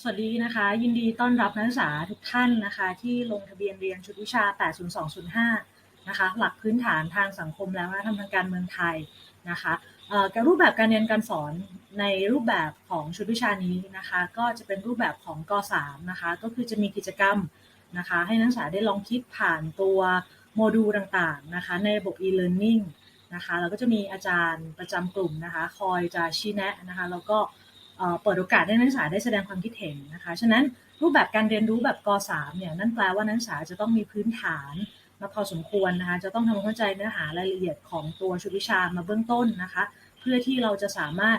สวัสดีนะคะ ยินดีต้อนรับนักศึกษาทุกท่านนะคะ ที่ลงทะเบียนเรียนชุดวิชา 80205 นะคะ หลักพื้นฐานทางสังคมและวัฒนธรรมทางการเมืองไทยนะคะการรูปแบบการเรียนการสอนในรูปแบบของชุดวิชานี้นะคะ ก็จะเป็นรูปแบบของก .3 นะคะ ก็คือจะมีกิจกรรมนะคะ ให้นักศึกษาได้ลองคิดผ่านตัวโมดูลต่างๆนะคะ ในระบบ e-learning นะคะ แล้วก็จะมีอาจารย์ประจำกลุ่มนะคะ คอยจะชี้แนะนะคะ แล้วก็ เปิดโอกาสให้นักศึกษาได้แสดงความคิดเห็นนะคะ ฉะนั้นรูปแบบการเรียนรู้แบบก .3 เนี่ย นั่นแปลว่านักศึกษาจะต้องมีพื้นฐานมาพอสมควรนะคะ จะต้องทำความเข้าใจเนื้อหารายละเอียดของตัวชุดวิชามาเบื้องต้นนะคะ เพื่อที่เราจะสามารถ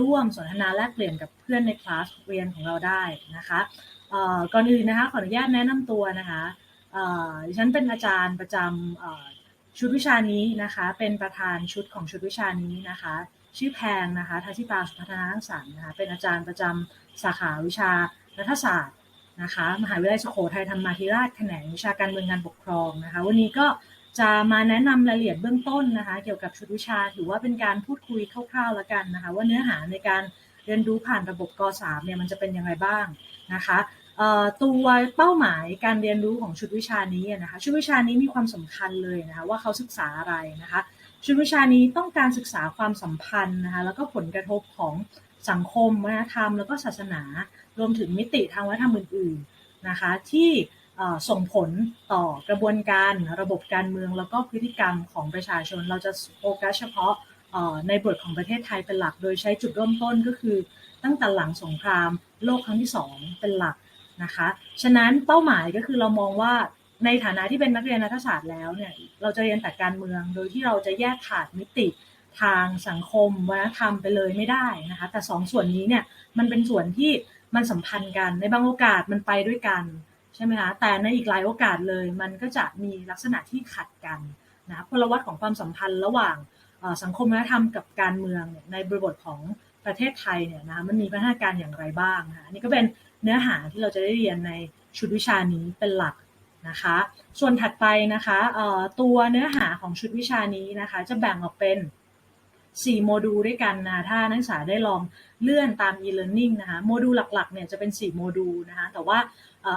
ร่วมสนทนาแลกเปลี่ยนกับเพื่อนในคลาสเรียนของเราได้นะคะก่อนอื่นนะคะขออนุญาตแนะนำตัวนะคะดิฉันเป็นอาจารย์ประจำชุดวิชานี้นะคะ เป็นประธานชุดของชุดวิชานี้นะคะ ชื่อแพงนะคะทัชิตาสุพัฒนาทังสรรนะคะเป็นอาจารย์ประจำสาขาวิชารัฐศาสตร์นะคะมหาวิทยาลัยสุโขทัยธรรมาธิราชแขนงวิชาการเมืองการปกครองนะคะ วันนี้ก็จะมาแนะนำรายละเอียดเบื้องต้นนะคะ เกี่ยวกับชุดวิชาถือว่าเป็นการพูดคุยคร่าวๆแล้วกันนะคะ ว่าเนื้อหาในการเรียนรู้ผ่านระบบก .3 เนี่ยมันจะเป็นยังไงบ้างนะคะตัวเป้าหมายการเรียนรู้ของชุดวิชานี้นะคะ ชุดวิชานี้มีความสำคัญเลยนะคะ ว่าเขาศึกษาอะไรนะคะ ชุดวิชานี้ต้องการศึกษาความสัมพันธ์นะคะแล้วก็ผลกระทบของสังคมวัฒนธรรม แล้วก็ศาสนารวมถึงมิติทางวัฒนธรรมอื่นๆนะคะที่ส่งผลต่อกระบวนการระบบการเมืองแล้วก็พฤติกรรมของประชาชน เราจะโฟกัสเฉพาะในบทของประเทศไทยเป็นหลัก โดยใช้จุดเริ่มต้นก็คือ ตั้งแต่หลังสงคราม โลกครั้งที่ 2 เป็นหลักนะคะ ฉะนั้นเป้าหมายก็คือเรามองว่า ในฐานะที่เป็นนักเรียนรัฐศาสตร์แล้วเนี่ยเราจะเรียนแต่การเมือง โดยที่เราจะแยกขาดมิติทางสังคมวัฒนธรรมไปเลยไม่ได้นะคะแต่สองส่วนนี้เนี่ยมันเป็นส่วนที่มันสัมพันธ์กันในบางโอกาสมันไปด้วยกันใช่ไหมคะแต่ในอีกหลายโอกาสเลยมันก็จะมีลักษณะที่ขัดกันนะพลวัตของความสัมพันธ์ระหว่างสังคมวัฒนธรรมกับการเมืองในบริบทของประเทศไทยเนี่ยนะมันมีพัฒนาการอย่างไรบ้างนะนี่ก็เป็นเนื้อหาที่เราจะได้เรียนในชุดวิชานี้เป็นหลัก นะคะ ส่วนถัดไปนะคะตัวเนื้อหาของชุดวิชานี้นะคะ จะแบ่งออกเป็น 4 โมดูลด้วยกันนะถ้านักศึกษาได้ลองเลื่อนตาม e-learning นะคะโมดูลหลักๆเนี่ยจะเป็น 4 โมดูลนะคะแต่ว่า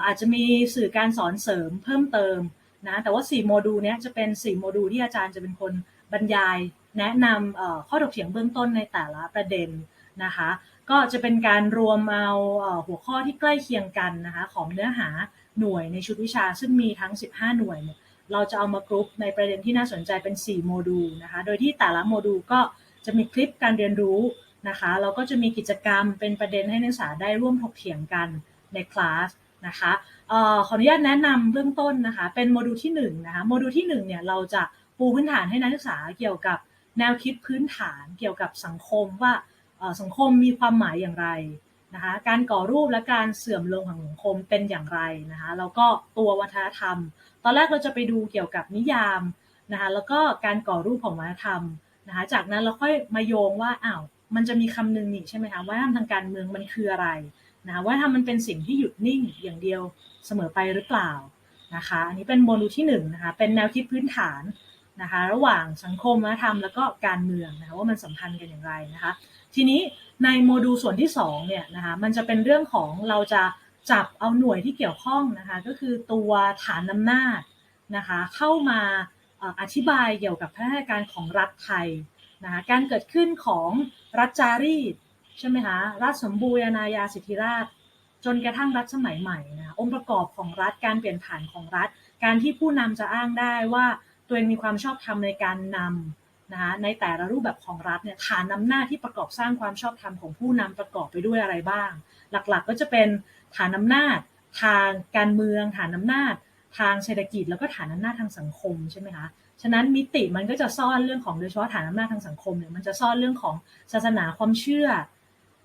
อาจจะมีสื่อการสอนเสริมเพิ่มเติมนะแต่ว่า 4 โมดูลเนี้จะเป็น 4 โมดูลที่อาจารย์จะเป็นคนบรรยาย แนะนำข้อถกเถียงเบื้องต้นในแต่ละประเด็นนะคะก็จะเป็นการรวมเอาหัวข้อที่ใกล้เคียงกันนะคะของเนื้อหา หน่วยในชุดวิชาซึ่งมีทั้ง 15 หน่วยเนี่ยเราจะเอามากรุ๊ปในประเด็นที่น่าสนใจเป็น 4 โมดูลนะคะ โดยที่แต่ละโมดูลก็จะมีคลิปการเรียนรู้นะคะแล้วก็จะมีกิจกรรมเป็นประเด็นให้นักศึกษาได้ร่วมถกเถียงกันในคลาสนะคะออขออนุญาตแนะนำเบื้องต้นนะคะ เป็นโมดูลที่1นะคะ โมดูลที่1เนี่ยเราจะปูพื้นฐานให้นักศึกษาเกี่ยวกับแนวคิดพื้นฐานเกี่ยวกับสังคมว่าสังคมมีความหมายอย่างไร นะคะการก่อรูปและการเสื่อมลงของสังคมเป็นอย่างไรนะคะแล้วก็ตัววัฒนธรรม ตอนแรกเราจะไปดูเกี่ยวกับนิยามนะคะแล้วก็การก่อรูปของวัฒนธรรมนะคะจากนั้นเราค่อยมาโยงว่าอ้าวมันจะมีคำหนึ่งนี่ใช่ไหมคะวัฒนธรรมทางการเมืองมันคืออะไรนะคะวัฒนธรรมมันเป็นสิ่งที่หยุดนิ่งอย่างเดียวเสมอไปหรือเปล่านะคะอันนี้เป็นโมดูลที่1นนะคะเป็นแนวคิดพื้นฐาน นะคะระหว่างสังคมวัฒนธรรมแล้วก็การเมืองนะคะว่ามันสัมพันธ์กันอย่างไรนะคะทีนี้ในโมดูลส่วนที่2เนี่ยนะคะมันจะเป็นเรื่องของเราจะจับเอาหน่วยที่เกี่ยวข้องนะคะก็คือตัวฐานอำนาจนะคะเข้ามาอธิบายเกี่ยวกับพัฒนาการของรัฐไทยนะคะการเกิดขึ้นของรัฐจารีตใช่ไหมคะรัฐสมบูรณาญาสิทธิราช จนกระทั่งรัฐสมัยใหม่นะองค์ประกอบของรัฐการเปลี่ยนผ่านของรัฐ การที่ผู้นำจะอ้างได้ว่า ตัวเองมีความชอบธรรมในการนำนะคะในแต่ละรูปแบบของรัฐเนี่ยฐานอำนาจที่ประกอบสร้างความชอบธรรมของผู้นำประกอบไปด้วยอะไรบ้าง หลักๆ ก็จะเป็นฐานอำนาจทางการเมือง ฐานอำนาจทางเศรษฐกิจ แล้วก็ฐานอำนาจทางสังคมใช่ไหมคะฉะนั้นมิติมันก็จะซ่อนเรื่องของโดยเฉพาะฐานอำนาจทางสังคมเนี่ยมันจะซ่อนเรื่องของศาสนาความเชื่อ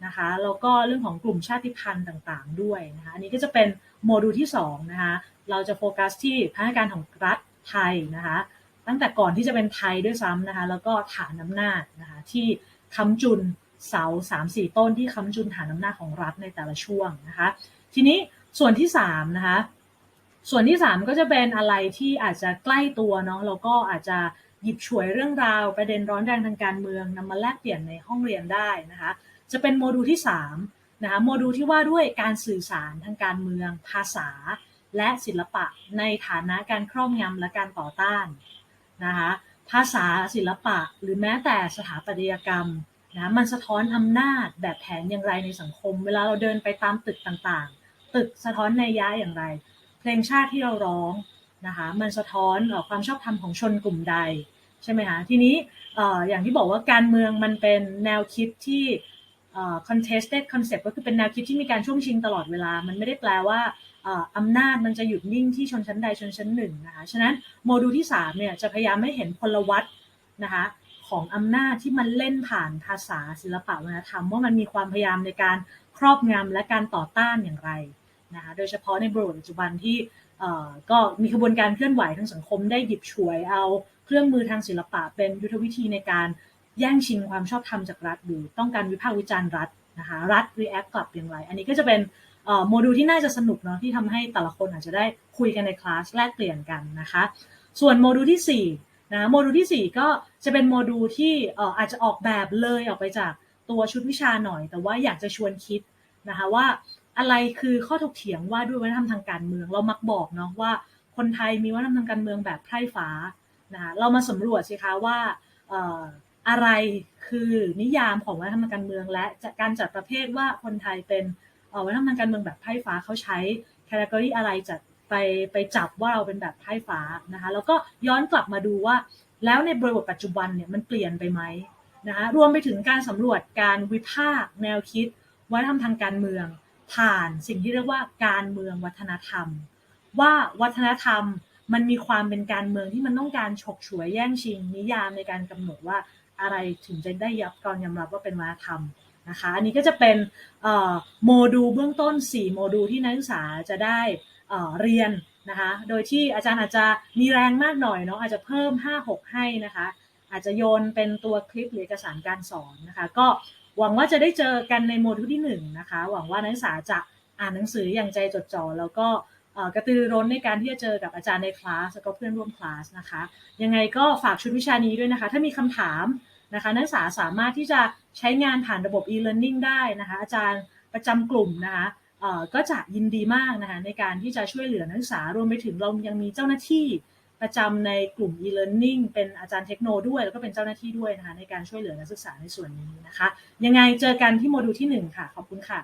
นะคะแล้วก็เรื่องของกลุ่มชาติพันธุ์ต่างๆ ด้วยนะคะอันนี้ก็จะเป็นโมดูลที่2นะคะเราจะโฟกัสที่พัฒนาการของรัฐไทยนะคะ ตั้งแต่ก่อนที่จะเป็นไทยด้วยซ้ำนะคะ แล้วก็ฐานอำนาจนะคะที่ค้ำจุนเสาสามสี่ต้นที่ค้ำจุนฐานอำนาจของรัฐในแต่ละช่วงนะคะ ทีนี้ส่วนที่3นะคะ ส่วนที่3ก็จะเป็นอะไรที่อาจจะใกล้ตัวเนาะแล้วก็อาจจะหยิบฉวยเรื่องราวประเด็นร้อนแรงทางการเมืองนำมาแลกเปลี่ยนในห้องเรียนได้นะคะ จะเป็นโมดูลที่3นะคะโมดูลที่ว่าด้วยการสื่อสารทางการเมือง ภาษา และศิลปะในฐานะการครอบงำและการต่อต้าน นะคะภาษาศิลปะหรือแม้แต่สถาปัตยกรรมนะมันสะท้อนอำนาจแบบแผนอย่างไรในสังคม เวลาเราเดินไปตามตึกต่างๆ ตึกสะท้อนในยยอย่างไร เพลงชาติที่เราร้องนะคะมันสะท้อนความชอบธรรมของชนกลุ่มใดใช่ไหมคะทีนี้อย่างที่บอกว่าการเมืองมันเป็นแนวคิดที่ contested concept ก็คือเป็นแนวคิดที่มีการช่วงชิงตลอดเวลา มันไม่ได้แปลว่า อำนาจมันจะหยุดนิ่งที่ชนชั้นใดชนชั้นหนึ่งนะคะ ฉะนั้นโมดูลที่3เนี่ยจะพยายามไม่เห็นพลวัตนะคะของอำนาจที่มันเล่นผ่านภาษาศิลปะวัฒนธรรมว่ามันมีความพยายามในการครอบงำและการต่อต้านอย่างไรนะคะโดยเฉพาะในบริบทปัจจุบันที่ก็มีขบวนการเคลื่อนไหวทางสังคมได้หยิบฉวยเอาเครื่องมือทางศิลปะเป็นยุทธวิธีในการแย่งชิงความชอบธรรมจากรัฐหรือต้องการวิพากษ์วิจารณ์รัฐนะคะรัฐ react กลับอย่างไร อันนี้ก็จะเป็น โมดูลที่น่าจะสนุกเนาะที่ทำให้แต่ละคนอาจจะได้คุยกันในคลาสแลกเปลี่ยนกันนะคะ ส่วนโมดูลที่4นะโมดูลที่ 4 ก็จะเป็นโมดูลที่อาจจะออกแบบเลยออกไปจากตัวชุดวิชาหน่อย แต่ว่าอยากจะชวนคิดนะคะว่าอะไรคือข้อถกเถียงว่าด้วยวัฒนธรรมทางการเมืองเรามักบอกเนาะว่าคนไทยมีวัฒนธรรมทางการเมืองแบบไพร่ฟ้านะคะเรามาสำรวจสิคะว่าอะไรคือนิยามของวัฒนธรรมการเมือง และการจัดประเภทว่าคนไทยเป็น วัฒนธรรมทางการเมืองแบบไพ่ฟ้าเขาใช้แคตตากรีอะไรจัดไปไปจับว่าเราเป็นแบบไพ่ฟ้านะคะแล้วก็ย้อนกลับมาดูว่า แล้วในบริบทปัจจุบันเนี่ยมันเปลี่ยนไปไหมนะคะรวมไปถึงการสำรวจการวิพากษ์แนวคิดวัฒนธรรมทางการเมือง ผ่านสิ่งที่เรียกว่าการเมืองวัฒนธรรม ว่าวัฒนธรรมมันมีความเป็นการเมืองที่มันต้องการฉกฉวยแย่งชิง นิยามในการกำหนดว่าอะไรถึงจะได้ยับกรยอมรับว่าเป็นวัฒนธรรม นะคะ อันนี้ก็จะเป็นโมดูลเบื้องต้น 4 โมดูลที่นักศึกษาจะได้เรียนนะคะ โดยที่อาจารย์อาจจะมีแรงมากหน่อยเนาะอาจจะเพิ่ม 5-6 ให้นะคะ อาจจะโยนเป็นตัวคลิปหรือเอกสารการสอนนะคะ ก็หวังว่าจะได้เจอกันในโมดูลที่1นะคะ หวังว่านักศึกษาจะอ่านหนังสืออย่างใจจดจ่อแล้วก็กระตือร้นในการที่จะเจอกับอาจารย์ในคลาสแล้วก็เพื่อนร่วมคลาสนะคะ ยังไงก็ฝากชุดวิชานี้ด้วยนะคะ ถ้ามีคำถามนะคะ นักศึกษาสามารถที่จะ ใช้งานผ่านระบบ e-learning ได้นะคะอาจารย์ประจำกลุ่มนะคะก็จะยินดีมากนะคะในการที่จะช่วยเหลือนักศึกษารวมไปถึงเรายังมีเจ้าหน้าที่ประจำในกลุ่ม e-learning เป็นอาจารย์เทคโนด้วย แล้วก็เป็นเจ้าหน้าที่ด้วยนะคะในการช่วยเหลือนักศึกษาในส่วนนี้นะคะ ยังไงเจอกันที่โมดูลที่ 1 ค่ะ ขอบคุณค่ะ